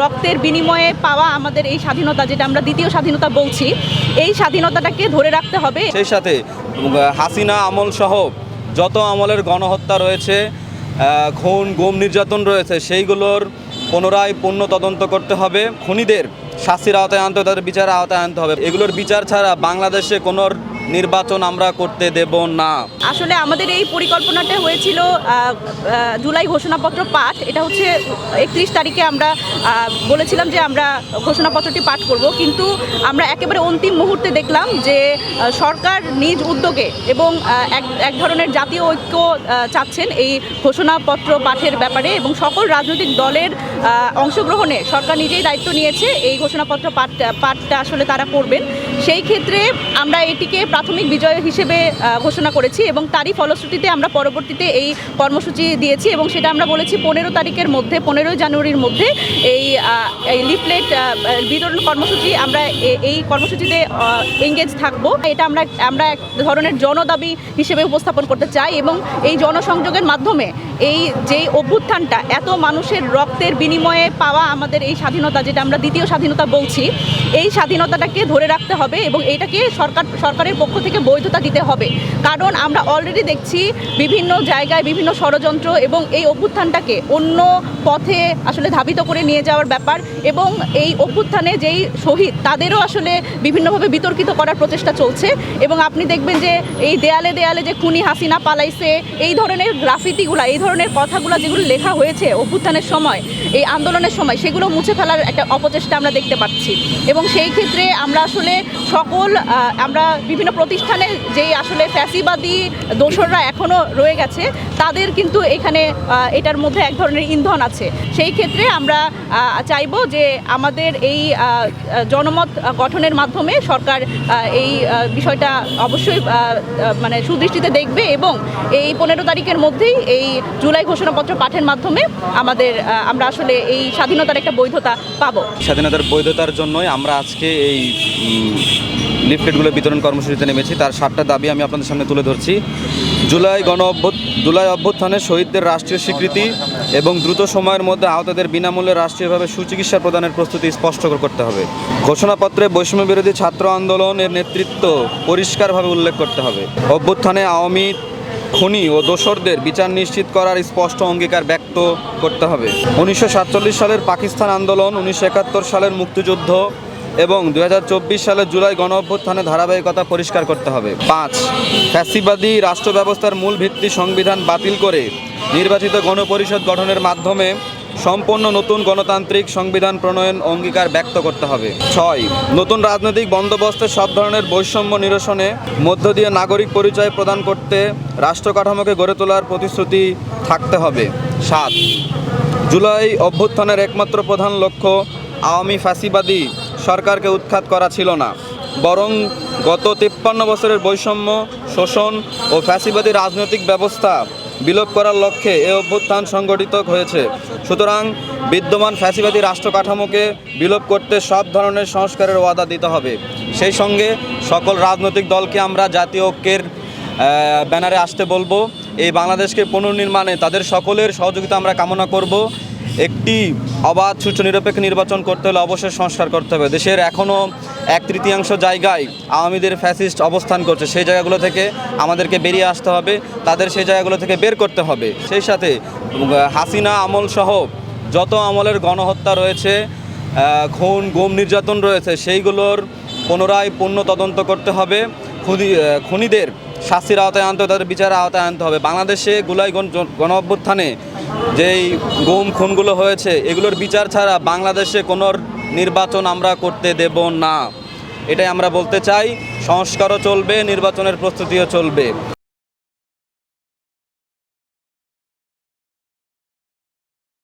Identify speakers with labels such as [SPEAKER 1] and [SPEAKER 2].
[SPEAKER 1] রক্তের বিনিময়ে পাওয়া আমাদের এই স্বাধীনতা, যেটা আমরা দ্বিতীয় স্বাধীনতা বলছি, এই স্বাধীনতাটাকে ধরে রাখতে হবে।
[SPEAKER 2] সেই সাথে হাসিনা আমল সহ যত আমলের গণহত্যা রয়েছে খুন, গুম, নির্যাতন রয়েছে, সেইগুলোর পুনরায় পূর্ণ তদন্ত করতে হবে। খুনিদের শাস্তির আওতায় আনতে হবে, তাদের বিচারের আওতায় আনতে হবে। এগুলোর বিচার ছাড়া বাংলাদেশে কোনো নির্বাচন আমরা করতে দেব না।
[SPEAKER 1] আসলে আমাদের এই পরিকল্পনাটা হয়েছিল জুলাই ঘোষণাপত্র পাঠ। এটা হচ্ছে একত্রিশ তারিখে আমরা বলেছিলাম যে আমরা ঘোষণাপত্রটি পাঠ করব। কিন্তু আমরা একেবারে অন্তিম মুহূর্তে দেখলাম যে সরকার নিজ উদ্যোগে এবং এক এক ধরনের জাতীয় ঐক্য চাচ্ছেন এই ঘোষণাপত্র পাঠের ব্যাপারে এবং সকল রাজনৈতিক দলের অংশগ্রহণে সরকার নিজেই দায়িত্ব নিয়েছে এই ঘোষণাপত্র পাঠ, পাঠটা আসলে তারা করবেন। সেই ক্ষেত্রে আমরা এটিকে প্রাথমিক বিজয় হিসেবে ঘোষণা করেছি এবং তারই ফলশ্রুতিতে আমরা পরবর্তীতে এই কর্মসূচি দিয়েছি এবং সেটা আমরা বলেছি পনেরো তারিখের মধ্যে, পনেরোই জানুয়ারির মধ্যে এই লিফলেট বিতরণ কর্মসূচি আমরা এই কর্মসূচিতে এঙ্গেজ থাকব। এটা আমরা আমরা এক ধরনের জনদাবি হিসেবে উপস্থাপন করতে চাই এবং এই জনসংযোগের মাধ্যমে এই যেই অভ্যুত্থানটা, এত মানুষের রক্তের বিনিময়ে পাওয়া আমাদের এই স্বাধীনতা, যেটা আমরা দ্বিতীয় স্বাধীনতা বলছি, এই স্বাধীনতাটাকে ধরে রাখতে হবে এবং এটাকে সরকার, সরকারের পক্ষ থেকে বৈধতা দিতে হবে। কারণ আমরা অলরেডি দেখছি বিভিন্ন জায়গায় বিভিন্ন ষড়যন্ত্র এবং এই অভ্যুত্থানটাকে অন্য পথে আসলে ধাবিত করে নিয়ে যাওয়ার ব্যাপার এবং এই অভ্যুত্থানে যেই শহীদ, তাদেরও আসলে বিভিন্নভাবে বিতর্কিত করার প্রচেষ্টা চলছে এবং আপনি দেখবেন যে এই দেয়ালে দেয়ালে যে খুনি হাসিনা পালাইছে, এই ধরনের গ্রাফিতিগুলা, এই ধরনের কথাগুলো যেগুলো লেখা হয়েছে অভ্যুত্থানের সময়, এই আন্দোলনের সময়, সেগুলো মুছে ফেলার একটা অপচেষ্টা আমরা দেখতে পাচ্ছি। এবং সেই ক্ষেত্রে আমরা আসলে সকল আমরা বিভিন্ন প্রতিষ্ঠানে যেই আসলে ফ্যাসিবাদী দোসররা এখনও রয়ে গেছে, তাদের কিন্তু এখানে এটার মধ্যে এক ধরনের ইন্ধন আছে। সেই ক্ষেত্রে আমরা চাইব যে আমাদের এই জনমত গঠনের মাধ্যমে সরকার এই বিষয়টা অবশ্যই মানে সুদৃষ্টিতে দেখবে এবং এই পনেরো তারিখের মধ্যেই এই জুলাই ঘোষণাপত্র পাঠের মাধ্যমে আমাদের আমরা আসলে এই স্বাধীনতার একটা বৈধতা পাবো।
[SPEAKER 2] স্বাধীনতার বৈধতার জন্যই আমরা আজকে এই লিফলেটগুলো বিতরণ কর্মসূচিতে নেমেছি। তার সাতটা দাবি আমি আপনাদের সামনে তুলে ধরছি। জুলাই গণ জুলাই অভ্যুত্থানে শহীদদের রাষ্ট্রীয় স্বীকৃতি এবং দ্রুত সময়ের মধ্যে আহতদের বিনামূল্যে রাষ্ট্রীয়ভাবে সুচিকিৎসা প্রদানের প্রস্তুতি স্পষ্ট করতে হবে। ঘোষণাপত্রে বৈষম্য বিরোধী ছাত্র আন্দোলনের নেতৃত্ব পরিষ্কারভাবে উল্লেখ করতে হবে। অভ্যুত্থানে আওয়ামী খুনি ও দোসরদের বিচার নিশ্চিত করার স্পষ্ট অঙ্গীকার ব্যক্ত করতে হবে। উনিশশো সাতচল্লিশ সালের পাকিস্তান আন্দোলন, উনিশশো একাত্তর সালের মুক্তিযুদ্ধ এবং দু সালের জুলাই গণ অভ্যুত্থানে ধারাবাহিকতা পরিষ্কার করতে হবে। পাঁচ, ফ্যাসিবাদী রাষ্ট্র ব্যবস্থার মূল ভিত্তি সংবিধান বাতিল করে নির্বাচিত গণপরিষদ গঠনের মাধ্যমে সম্পূর্ণ নতুন গণতান্ত্রিক সংবিধান প্রণয়ন অঙ্গীকার ব্যক্ত করতে হবে। ছয়, নতুন রাজনৈতিক বন্দোবস্তে সব ধরনের বৈষম্য নিরসনে মধ্য দিয়ে নাগরিক পরিচয় প্রদান করতে রাষ্ট্র কাঠামোকে গড়ে তোলার প্রতিশ্রুতি থাকতে হবে। সাত, জুলাই অভ্যুত্থানের একমাত্র প্রধান লক্ষ্য আওয়ামী ফ্যাসিবাদী সরকারকে উৎখাত করা ছিল না। বরং গত তিপ্পান্ন বছরের বৈষম্য, শোষণ ও ফ্যাসিবাদী রাজনৈতিক ব্যবস্থা বিলোপ করার লক্ষ্যে এ অভ্যুত্থান সংগঠিত হয়েছে। সুতরাং বিদ্যমান ফ্যাসিবাদী রাষ্ট্র কাঠামোকে বিলোপ করতে সব ধরনের সংস্কারের ওয়াদা দিতে হবে। সেই সঙ্গে সকল রাজনৈতিক দলকে আমরা জাতীয় ঐক্যের ব্যানারে আসতে বলব। এই বাংলাদেশকে পুনর্নির্মাণে তাদের সকলের সহযোগিতা আমরা কামনা করব। একটি অবাধ, সুষ্ঠু, নিরপেক্ষ নির্বাচন করতে হলে অবশ্যই সংস্কার করতে হবে। দেশের এখনও এক তৃতীয়াংশ জায়গায় আওয়ামীদের ফ্যাসিস্ট অবস্থান করছে। সেই জায়গাগুলো থেকে আমাদেরকে বেরিয়ে আসতে হবে, তাদের সেই জায়গাগুলো থেকে বের করতে হবে। সেই সাথে হাসিনা আমল সহ যত আমলের গণহত্যা রয়েছে খুন, গুম, নির্যাতন রয়েছে, সেইগুলোর পুনরায় পূর্ণ তদন্ত করতে হবে। খুনি খুনিদের শাস্তির আওতায় আনতে হবে, তাদের বিচারের আওতায় আনতে হবে। বাংলাদেশে গুলাই গণ গণ যেই গুম খুনগুলো হয়েছে, এগুলোর বিচার ছাড়া বাংলাদেশে কোনো নির্বাচন আমরা করতে দেব না। এটাই আমরা বলতে চাই, সংস্কারও চলবে, নির্বাচনের প্রস্তুতিও চলবে।